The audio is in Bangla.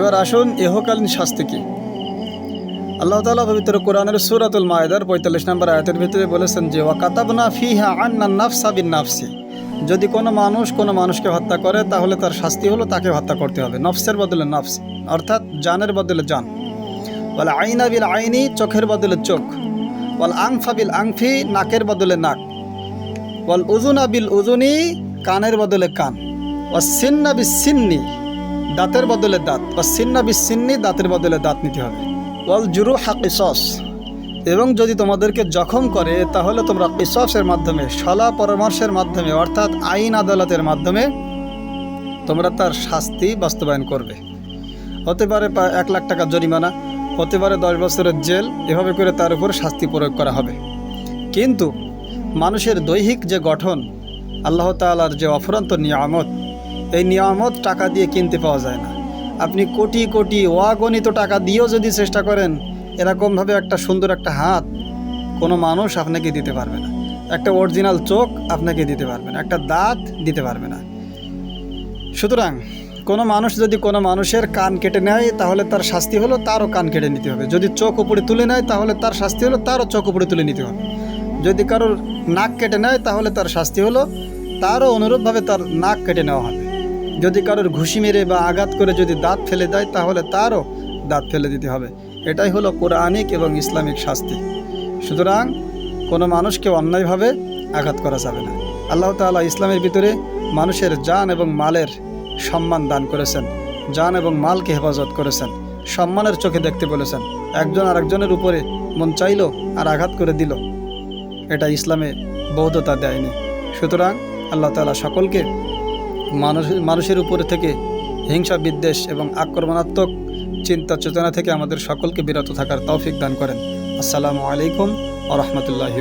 এবার আসুন ইহকালীন শাস্তি কি? আল্লাহ তালা পবিত্র কোরআনের সুরাতুল মায়েদার পঁয়তাল্লিশ নম্বর আয়াতের ভিতরে বলেছেন যে, ওয়াকাতাবনা ফিহা আন্না নাফসা বিন নাফসি। যদি কোনো মানুষ কোনো মানুষকে হত্যা করে, তাহলে তার শাস্তি হলো তাকে হত্যা করতে হবে। নফসের বদলে নফস, অর্থাৎ জানের বদলে জান। বলে আইনা বিল আইনি, চোখের বদলে চোখ। বল আংফা বিল আংফি নাকের বদলে নাক। বল উজুনা বিল উজুনি কানের বদলে কান। ও সিন্না বিস সিন্নি। দাঁতের বদলে দাঁত ও সিন্না বিস সিন্নি দাঁতের বদলে দাঁত নিতে হবে। ওয়াল জুরু হাকিসস এবং যদি তোমাদেরকে জখম করে, তাহলে তোমরা কিসসের মাধ্যমে, সলা পরামর্শের মাধ্যমে, অর্থাৎ আইন আদালতের মাধ্যমে তোমরা তার শাস্তি বাস্তবায়ন করবে। হতে পারে এক লাখ টাকা জরিমানা, হতে পারে দশ বছরের জেল, এভাবে করে তার উপর শাস্তি প্রয়োগ করা হবে। কিন্তু মানুষের দৈহিক যে গঠন, আল্লাহ তালার যে অফুরন্ত নিয়ামত এই নিয়ামত টাকা দিয়ে কিনতে পাওয়া যায় না। আপনি কোটি কোটি অগণিত টাকা দিয়েও যদি চেষ্টা করেন, এরকমভাবে একটা সুন্দর একটা হাত কোনো মানুষ আপনাকে দিতে পারবে না। একটা অরিজিনাল চোখ আপনাকে দিতে পারবে না, একটা দাঁত দিতে পারবে না। সুতরাং কোনো মানুষ যদি কোনো মানুষের কান কেটে নেয়, তাহলে তার শাস্তি হলো তারও কান কেটে নিতে হবে। যদি চোখ উপরে তুলে নেয়, তাহলে তার শাস্তি হলো তারও চোখ উপরে তুলে নিতে হবে। যদি কারোর নাক কেটে নেয়, তাহলে তার শাস্তি হলো তারও অনুরূপভাবে তার নাক কেটে নেওয়া হবে। যদি কারোর ঘুষি মেরে বা আঘাত করে যদি দাঁত ফেলে দেয়, তাহলে তারও দাঁত ফেলে দিতে হবে। এটাই হলো কোরআনিক এবং ইসলামিক শাস্তি। সুতরাং কোনো মানুষকে অন্যায়ভাবে আঘাত করা যাবে না। আল্লাহ তালা ইসলামের ভিতরে মানুষের জান এবং মালের সম্মান দান করেছেন। জান এবং মালকে হেফাজত করেছেন। সম্মানের চোখে দেখতে বলেছেন। একজন আরেকজনের উপরে মন চাইলো আর আঘাত করে দিল। এটা ইসলামে বৌদ্ধতা দেয়নি। সুতরাং আল্লাহ তালা সকলকে মানুষ, মানুষের উপরে থেকে হিংসা, বিদ্বেষ এবং আক্রমণাত্মক চিন্তা, চেতনা থেকে আমাদের সকলকে বিরত থাকার তৌফিক দান করেন। আসসালামু আলাইকুম আ রহমতুল্লাহি